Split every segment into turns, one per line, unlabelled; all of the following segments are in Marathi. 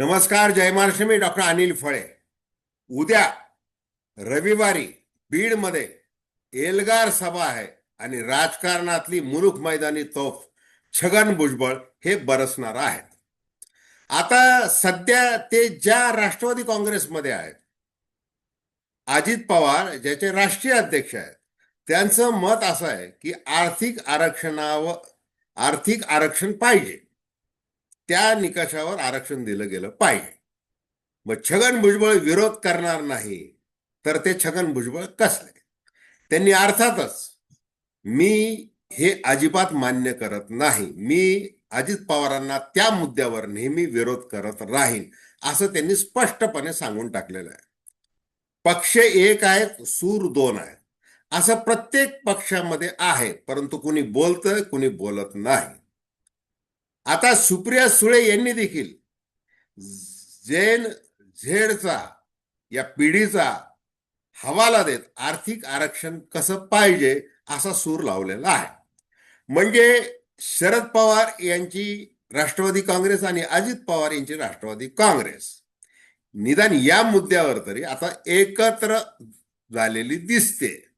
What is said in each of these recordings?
नमस्कार जय महाराष्ट्र मी डॉक्टर अनिल फळे. उद्या रविवारी बीडमध्ये एल्गार सभा आहे आणि राजकारणातली मुरुख मैदानी तोफ छगन भुजबळ हे बरसणार आहेत. आता सध्या ते ज्या राष्ट्रवादी काँग्रेसमध्ये आहेत अजित पवार ज्याचे राष्ट्रीय अध्यक्ष आहेत त्यांचं मत असं आहे की आर्थिक आरक्षणावर आर्थिक आरक्षण पाहिजे. त्या निकषावर आरक्षण दिलं गेलं पाहिजे. मग छगन भुजबळ विरोध करणार नाही तर ते छगन भुजबळ कसले? त्यांनी अर्थातच मी हे अजिबात मान्य करत नाही. मी अजित पवारांना त्या मुद्द्यावर नेहमी विरोध करत राहीन असं त्यांनी स्पष्टपणे सांगून टाकलेलं आहे. पक्ष एक आहेत सूर दोन आहेत असं प्रत्येक पक्षामध्ये आहे परंतु कुणी बोलतं कुणी बोलत नाही. आता सुप्रिया सुळे यांनी देखील जेन झेडचा या पिढीचा हवाला देत आर्थिक आरक्षण कसं पाहिजे असा सूर लावलेला आहे. म्हणजे शरद पवार यांची राष्ट्रवादी काँग्रेस आणि अजित पवार यांची राष्ट्रवादी काँग्रेस. निदान या मुद्द्यावर तरी आता एकत्र झालेली दिसते.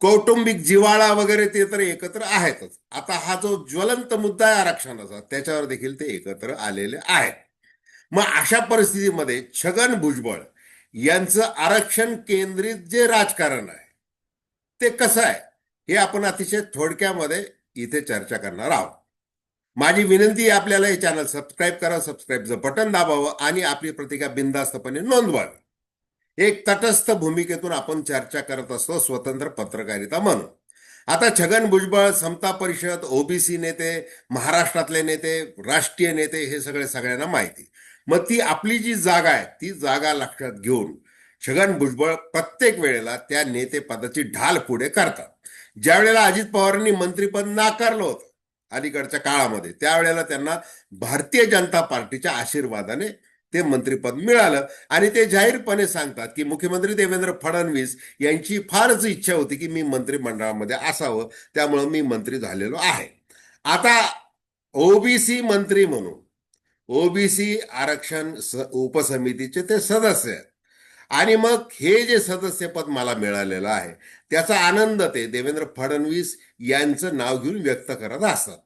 कौटुंबिक जिवाळा वगैरे ते तर एकत्र आहेतच. आता हा जो ज्वलंत मुद्दा आहे आरक्षणाचा त्याच्यावर देखील ते एकत्र आलेले आहेत. मग अशा परिस्थितीमध्ये छगन भुजबळ यांचं आरक्षण केंद्रित जे राजकारण आहे ते कसं आहे? हे आपण अतिशय थोडक्यामध्ये इथे चर्चा करणार आहोत. माझी विनंती आपल्याला हे चॅनल सबस्क्राईब करा सबस्क्राईबचं बटन दाबावं आणि आपली प्रतिका बिनधास्तपणे नोंदवावी. एक तटस्थ भूमिकेतून आपण चर्चा करत असतो स्वतंत्र पत्रकारिता म्हणून. आता छगन भुजबळ समता परिषद ओबीसी नेते महाराष्ट्रातले नेते राष्ट्रीय नेते हे सगळे सगळ्यांना माहिती. मग ती आपली जी जागा आहे ती जागा लक्षात घेऊन छगन भुजबळ प्रत्येक वेळेला त्या नेतेपदाची ढाल पुढे करतात. ज्यावेळेला अजित पवारांनी मंत्रीपद नाकारलं होतं अलीकडच्या काळामध्ये त्यावेळेला त्यांना भारतीय जनता पार्टीच्या आशीर्वादाने ते मंत्रीपद मिळालं. आणि ते जाहीरपणे सांगतात की मुख्यमंत्री देवेंद्र फडणवीस यांची फारच इच्छा होती की मी मंत्रिमंडळामध्ये असावं. त्यामुळं मी मंत्री झालेलो आहे. आता ओबीसी मंत्री म्हणून ओबीसी आरक्षण स उपसमितीचे ते सदस्य आहेत. आणि मग हे जे सदस्यपद मला मिळालेलं आहे त्याचा आनंद ते देवेंद्र फडणवीस यांचं नाव घेऊन व्यक्त करत असतात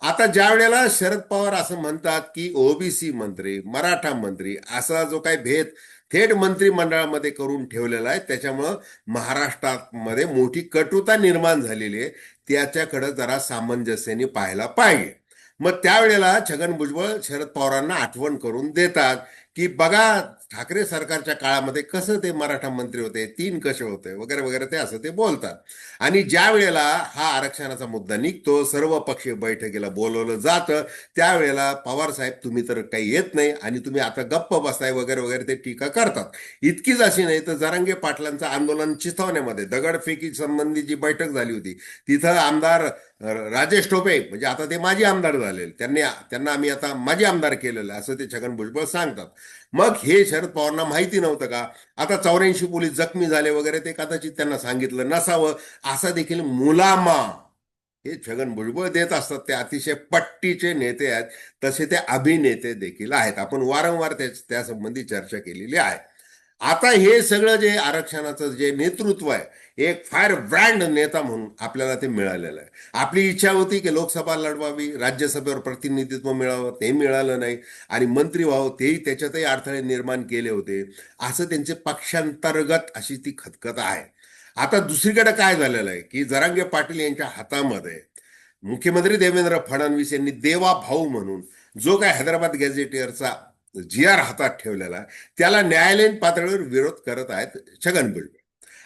आता ज्या वेळेला शरद पवार असं म्हणतात की ओबीसी मंत्री मराठा मंत्री असा जो काही भेद थेट मंत्रिमंडळामध्ये करून ठेवलेला आहे त्याच्यामुळं महाराष्ट्रामध्ये मोठी कटुता निर्माण झालेली आहे. त्याच्याकडं जरा सामंजस्याने पाहायला पाहिजे. मग त्यावेळेला छगन भुजबळ शरद पवारांना आठवण करून देतात की बघा ठाकरे सरकारच्या काळामध्ये कसं ते मराठा मंत्री होते तीन कसे होते वगैरे वगैरे ते असं ते बोलतात. आणि ज्या वेळेला हा आरक्षणाचा मुद्दा निघतो सर्व पक्षीय बैठकीला बोलवलं जातं त्यावेळेला पवार साहेब तुम्ही तर काही येत नाही आणि तुम्ही आता गप्प बसताय वगैरे वगैरे ते टीका करतात. इतकीच अशी नाही तर जरांगे पाटलांचं आंदोलन चिथवण्यामध्ये दगडफेकी संबंधी जी बैठक झाली होती तिथं आमदार राजेश टोपे म्हणजे आता ते माजी आमदार झालेले त्यांनी त्यांना आम्ही आता माजी आमदार केलेलं असं ते छगन भुजबळ सांगतात. मग हे शरद पवारांना माहिती नव्हतं का? आता चौऱ्याऐंशी पोलीस जखमी झाले वगैरे ते कदाचित त्यांना सांगितलं नसावं. असा देखील मुलामा हे छगन भुजबळ देत असतात. ते अतिशय पट्टीचे नेते आहेत. तसे ते अभिनेते देखील आहेत. आपण वारंवार त्या त्यासंबंधी चर्चा केलेली आहे. आता हे सगळं जे आरक्षणाचं जे नेतृत्व आहे एक फायर ब्रँड नेता म्हणून आपल्याला ते मिळालेलं आहे. आपली इच्छा होती की लोकसभा लढवावी राज्यसभेवर प्रतिनिधित्व मिळावं ते मिळालं नाही. आणि मंत्री व्हावं तेही त्याच्यातही अडथळे निर्माण केले होते. असं त्यांचे पक्षांतर्गत अशी ती खतखत आहे. आता दुसरीकडे काय झालेलं आहे की जरांगे पाटील यांच्या हातामध्ये मुख्यमंत्री देवेंद्र फडणवीस यांनी देवा भाऊ म्हणून जो काय हैदराबाद गॅझेटियरचा जी आर हातात ठेवलेला त्याला न्यायालयीन पातळीवर विरोध करत आहेत छगन भुजबळ.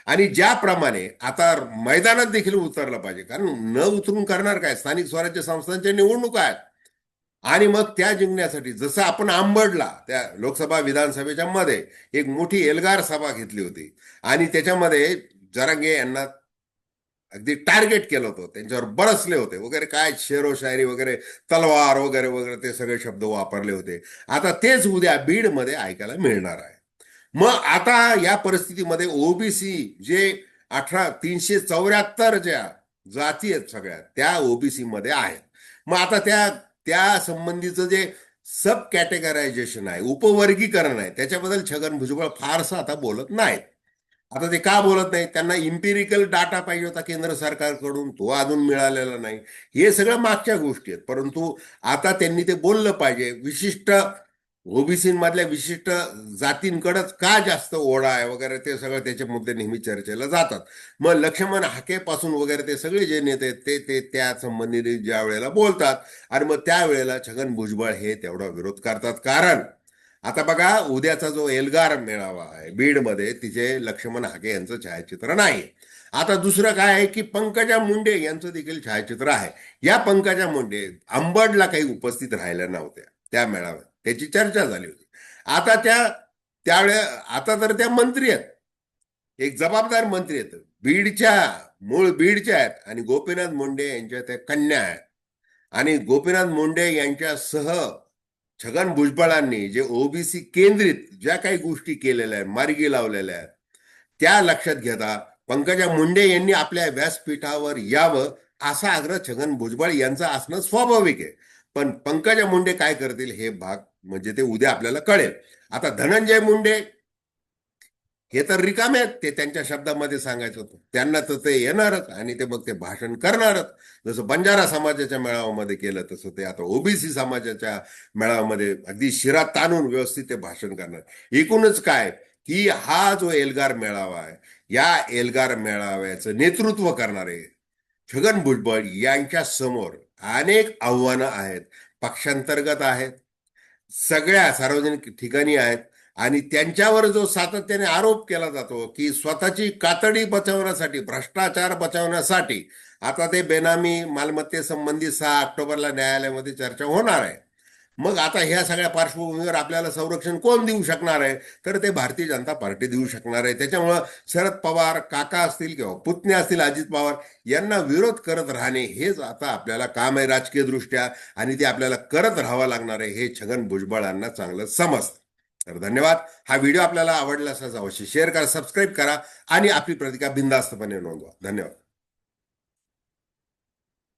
आणि ज्याप्रमाणे आता मैदानात देखील उतरलं पाहिजे कारण न उतरून करणार काय? स्थानिक स्वराज्य संस्थांच्या निवडणुका आहेत. आणि मग त्या जिंकण्यासाठी जसं आपण आंबडला त्या लोकसभा विधानसभेच्या मध्ये एक मोठी एल्गार सभा घेतली होती. आणि त्याच्यामध्ये जरांगे यांना अगदी टार्गेट केलं होतं. त्यांच्यावर बरसले होते. वगैरे काय शेरो शायरी वगैरे तलवार वगैरे वगैरे ते सगळे शब्द वापरले होते. आता तेच उद्या बीडमध्ये ऐकायला मिळणार आहे. मग आता या परिस्थितीमध्ये ओबीसी जे अठरा तीनशे चौऱ्याहत्तर ज्या जाती आहेत सगळ्या त्या ओबीसी मध्ये आहेत. मग आता त्या त्या संबंधीचं जे सब कॅटेगरायझेशन आहे उपवर्गीकरण आहे त्याच्याबद्दल छगन भुजबळ फारसं आता बोलत नाहीत. आता ते का बोलत नाही त्यांना इम्पिरिकल डाटा पाहिजे होता केंद्र सरकारकडून. तो अजून मिळालेला नाही. हे सगळं मागच्या गोष्टी आहेत. परंतु आता त्यांनी ते बोललं पाहिजे. विशिष्ट ओबीसी मधल्या विशिष्ट जातींकडंच का जास्त ओढा आहे वगैरे ते सगळं त्याचे मुद्दे नेहमी चर्चेला जातात. मग लक्ष्मण हाकेपासून वगैरे ते सगळे जे नेते ते ते त्या संबंधित ज्या वेळेला बोलतात आणि मग त्यावेळेला छगन भुजबळ हे तेवढा विरोध करतात. कारण आता बघा उद्याचा जो एल्गार मेळावा आहे बीडमध्ये तिचे लक्ष्मण हाके यांचं छायाचित्र नाही आता दुसरं काय आहे की पंकजा मुंडे यांचं देखील छायाचित्र आहे. या पंकजा मुंडे अंबडला काही उपस्थित राहिल्या नव्हत्या त्या मेळाव्यात. त्याची चर्चा झाली होती. आता त्या त्यावेळे आता तर त्या मंत्री आहेत. एक जबाबदार मंत्री आहेत. बीडच्या मूळ बीडच्या आहेत आणि गोपीनाथ मुंडे यांच्या त्या कन्या आहेत. आणि गोपीनाथ मुंडे यांच्यासह छगन भुजबळांनी जे ओबीसी केंद्रित ज्या काही गोष्टी केलेल्या आहेत मार्गी लावलेल्या आहेत त्या लक्षात घेता पंकजा मुंडे यांनी आपल्या व्यासपीठावर यावं असा आग्रह छगन भुजबळ यांचा असणं स्वाभाविक आहे. पण पंकजा मुंडे काय करतील हे भाग म्हणजे ते उद्या आपल्याला कळेल. आता धनंजय मुंडे हे तर रिकामे आहेत. ते त्यांच्या शब्दामध्ये सांगायचं होतं. त्यांना तर ते येणारच आणि ते मग ते भाषण करणारच. जसं बंजारा समाजाच्या मेळाव्यामध्ये केलं तसं ते आता ओबीसी समाजाच्या मेळाव्यामध्ये अगदी शिरा ताणून व्यवस्थित ते भाषण करणार. एकूणच काय? की हा जो एल्गार मेळावा आहे या एल्गार मेळाव्याचं नेतृत्व करणारे छगन भुजबळ यांच्या समोर अनेक आव्हानं आहेत. पक्षांतर्गत आहेत. सगळ्या सार्वजनिक ठिकाणी आहेत. आणि त्यांच्यावर जो सातत्याने आरोप केला जातो की स्वतःची कातडी बचावण्यासाठी भ्रष्टाचार बचावण्यासाठी आता ते बेनामी मालमत्तेसंबंधी सहा ऑक्टोबरला न्यायालयामध्ये चर्चा होणार आहे. मग आता ह्या सगळ्या पार्श्वभूमीवर आपल्याला संरक्षण कोण देऊ शकणार आहे? तर ते भारतीय जनता पार्टी देऊ शकणार आहे. त्याच्यामुळं शरद पवार काका असतील किंवा पुतणे असतील अजित पवार यांना विरोध करत राहणे हेच आता आपल्याला काम आहे राजकीय दृष्ट्या आणि ते आपल्याला करत राहावं लागणार आहे हे छगन भुजबळांना चांगलं समजतं. तर धन्यवाद. हा व्हिडिओ आपल्याला आवडला असाच अवश्य शेअर करा सबस्क्राईब करा आणि आपली प्रतिका बिंदास्तपणे नोंदवा. धन्यवाद.